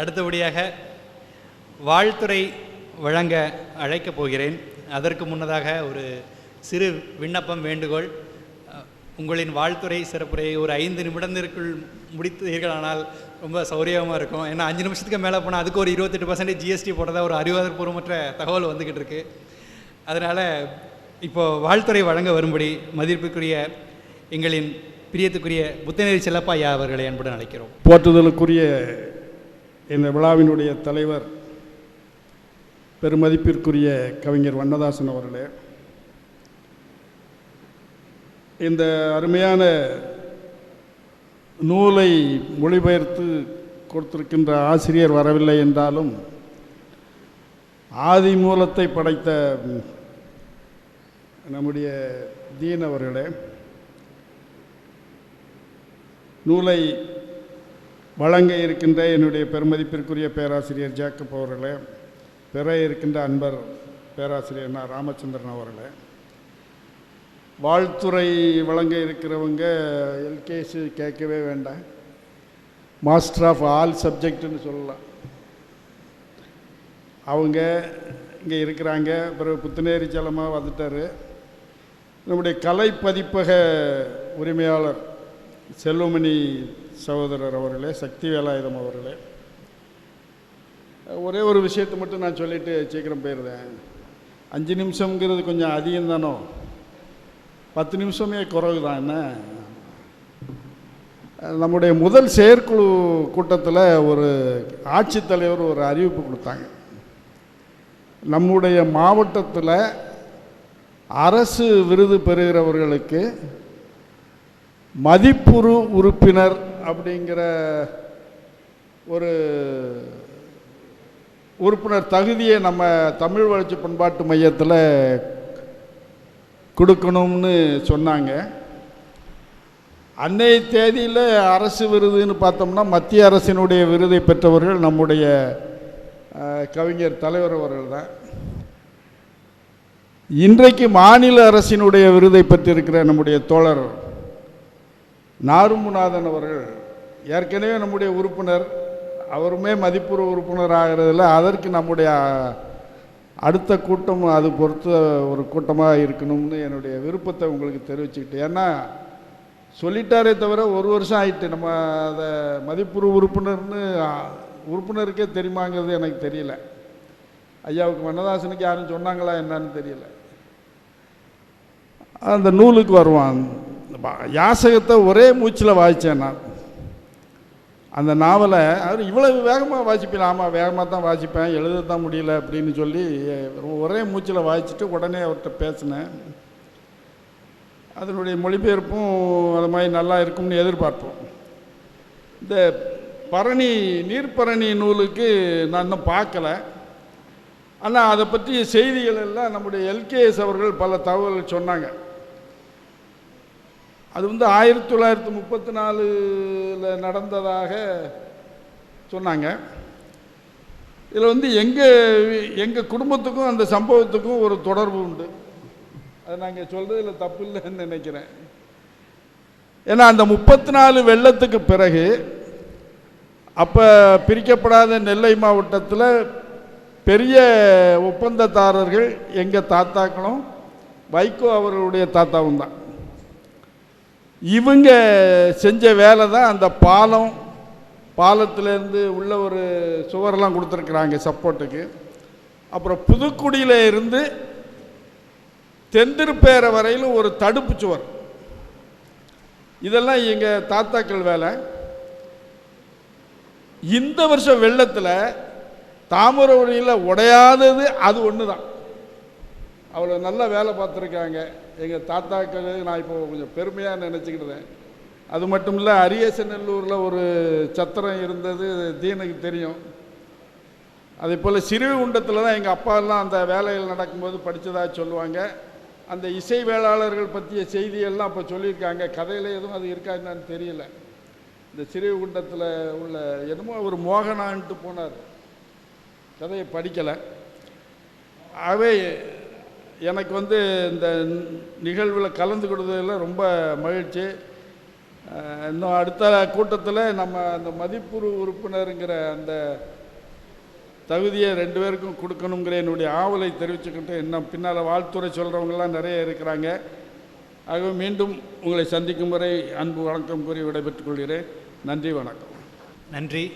அடுத்தபடியாக வாழ்த்துறை வழங்க அழைக்கப் போகிறேன். அதற்கு முன்னதாக ஒரு சிறு விண்ணப்பம் வேண்டுகோள். உங்களின் வாழ்த்துறை சிறப்புரையை ஒரு ஐந்து நிமிடத்திற்குள் முடித்தீர்களானால் ரொம்ப சௌரியமாக இருக்கும். ஏன்னா அஞ்சு நிமிஷத்துக்கு மேலே போனால் அதுக்கு ஒரு இருபத்தெட்டு பர்சன்டேஜ் ஜிஎஸ்டி போட்டதாக ஒரு அறிவாதபூர்வமற்ற தகவல் வந்துக்கிட்டு இருக்கு அதனால் இப்போது வாழ்த்துறை வழங்க வரும்படி மதிப்பிற்குரிய எங்களின் பிரியத்துக்குரிய புத்தநேரி செல்லப்பா ஐயா அவர்களை அன்புடன் அழைக்கிறோம். போற்றுதலுக்குரிய இந்த விழாவினுடைய தலைவர் பெருமதிப்பிற்குரிய கவிஞர் வண்ணதாசன் அவர்களே இந்த அருமையான நூலை மொழிபெயர்த்து கொடுத்திருக்கின்ற ஆசிரியர் வரவில்லை என்றாலும் ஆதி மூலத்தை படைத்த நம்முடைய தீன் அவர்களே நூலை வழங்க இருக்கின்ற என்னுடைய பெருமதிப்பிற்குரிய பேராசிரியர் ஜேக்கப் அவர்களே பெற இருக்கின்ற அன்பர் பேராசிரியர் நா ராமச்சந்திரன் அவர்களே வாழ்த்துறை வழங்க இருக்கிறவங்க எல்கேசி கேட்கவே வேண்டாம். மாஸ்டர் ஆஃப் ஆல் சப்ஜெக்ட்னு சொல்லலாம். அவங்க இங்கே இருக்கிறாங்க. பிறகு புத்துநேரி செல்லமாக வந்துட்டார். நம்முடைய கலை பதிப்பக உரிமையாளர் செல்வமணி சகோதரர் அவர்களே சக்தி வேலாயுதம் அவர்களே. ஒரே ஒரு விஷயத்தை மட்டும் நான் சொல்லிட்டு சீக்கிரம் போயிடுறேன். அஞ்சு நிமிஷங்கிறது கொஞ்சம் அதிகம் தானோ? பத்து நிமிஷமே குறவு தான் என்ன? நம்முடைய முதல் செயற்குழு கூட்டத்தில் ஒரு ஆட்சித்தலைவர் ஒரு அறிவிப்பு கொடுத்தாங்க. நம்முடைய மாவட்டத்தில் அரசு விருது பெறுகிறவர்களுக்கு மதிப்புறு உறுப்பினர் அப்படிங்கிற ஒரு உறுப்பினர் தகுதியை நம்ம தமிழ் வளர்ச்சி பண்பாட்டு மையத்தில் கொடுக்கணும்னு சொன்னாங்க. அன்னைய தேதியில் அரசு விருதுன்னு பார்த்தோம்னா மத்திய அரசினுடைய விருதை பெற்றவர்கள் நம்முடைய கவிஞர் தலைவர் அவர்கள் தான் இன்றைக்கு மாநில அரசினுடைய விருதை பெற்றிருக்கிற நம்முடைய தோழர் நாரும்புநாதன் அவர்கள் ஏற்கனவே நம்முடைய உறுப்பினர் அவருமே மதிப்புற உறுப்பினர் ஆகிறதில்ல அதற்கு நம்முடைய அடுத்த கூட்டம் அது பொறுத்த ஒரு கூட்டமாக இருக்கணும்னு என்னுடைய விருப்பத்தை உங்களுக்கு தெரிவிச்சுக்கிட்டு ஏன்னா சொல்லிட்டாரே தவிர ஒரு வருஷம் ஆயிட்டு நம்ம அதை மதிப்புறு உறுப்பினர்னு உறுப்பினருக்கே தெரியுமாங்கிறது எனக்கு தெரியல. ஐயாவுக்கு வண்ணதாசனுக்கு யாரும் சொன்னாங்களா என்னன்னு தெரியல. அந்த நூலுக்கு வருவான். யாசகத்தை ஒரே மூச்சில் வாய்ச்சேன் நான். அந்த நாவலை அவர் இவ்வளவு வேகமாக வாசிப்பேன். ஆமாம் வேகமாக தான் வாசிப்பேன். எழுத தான் முடியல அப்படின்னு சொல்லி ஒரே மூச்சில் வாசிச்சுட்டு உடனே அவர்கிட்ட பேசினேன். அதனுடைய மொழிபெயர்ப்பும் அது மாதிரி நல்லா இருக்கும்னு எதிர்பார்ப்போம். இந்த பரணி நீர்ப்பரணி நூலுக்கு நான் இன்னும் பார்க்கல. ஆனால் அதை பற்றிய செய்திகள் எல்லாம் நம்முடைய எல்கேஎஸ் அவர்கள் பல தகவல்கள் சொன்னாங்க. அது வந்து ஆயிரத்தி தொள்ளாயிரத்தி முப்பத்தி நாலில் நடந்ததாக சொன்னாங்க. இதில் வந்து எங்கள் எங்கள் குடும்பத்துக்கும் அந்த சம்பவத்துக்கும் ஒரு தொடர்பு உண்டு. அது நாங்கள் சொல்கிறதுல தப்பு இல்லைன்னு நினைக்கிறேன். ஏன்னா அந்த முப்பத்தி நாலு வெள்ளத்துக்கு பிறகு அப்போ பிரிக்கப்படாத நெல்லை மாவட்டத்தில் பெரிய ஒப்பந்ததாரர்கள் எங்கள் தாத்தாக்களும் வைகோ அவர்களுடைய தாத்தாவும் தான். இவங்க செஞ்ச வேலை தான் அந்த பாலம் பாலத்திலேருந்து உள்ள ஒரு சுவரெல்லாம் கொடுத்துருக்குறாங்க சப்போர்ட்டுக்கு. அப்புறம் புதுக்குடியில் இருந்து தெந்திருப்பேரை வரையிலும் ஒரு தடுப்பு சுவர். இதெல்லாம் எங்கள் தாத்தாக்கள் வேலை. இந்த வருஷம் வெள்ளத்தில் தாமிரபரணியில் உடையாதது அது ஒன்று தான் அவ்வளோ நல்ல வேலை பார்த்துருக்காங்க. எங்கள் தாத்தாக்கள் நான் இப்போ கொஞ்சம் பெருமையாக நினச்சிக்கிட்டேன். அது மட்டும் இல்லை அரியசநல்லூரில் ஒரு சத்திரம் இருந்தது தீனுக்கு தெரியும். அதே போல் சிறுகுண்டத்தில் தான் எங்கள் அப்பாலாம் அந்த வேலைகள் நடக்கும்போது படித்ததாக சொல்லுவாங்க. அந்த இசை வேளாளர்கள் பற்றிய செய்தியெல்லாம் அப்போ சொல்லியிருக்காங்க. கதையில் எதுவும் அது இருக்கா என்னன்னு தெரியல. இந்த சிறுகுண்டத்தில் உள்ள என்னமோ அவர் மோகனான்ட்டு போனார். கதையை படிக்கலை. அவை எனக்கு வந்து இந்த நிகழ்வில் கலந்து ரொம்ப மகிழ்ச்சி. இன்னும் அடுத்த கூட்டத்தில் நம்ம அந்த மதிப்புறு உறுப்பினருங்கிற அந்த தகுதியை ரெண்டு பேருக்கும் கொடுக்கணுங்கிற என்னுடைய ஆவலை தெரிவிச்சுக்கிட்டு இன்னும் பின்னால் வாழ்த்துறை சொல்கிறவங்களாம் நிறைய இருக்கிறாங்க. ஆகவே மீண்டும் உங்களை சந்திக்கும் வரை அன்பு வணக்கம் கூறி விடைபெற்றுக் கொள்கிறேன். நன்றி வணக்கம். நன்றி.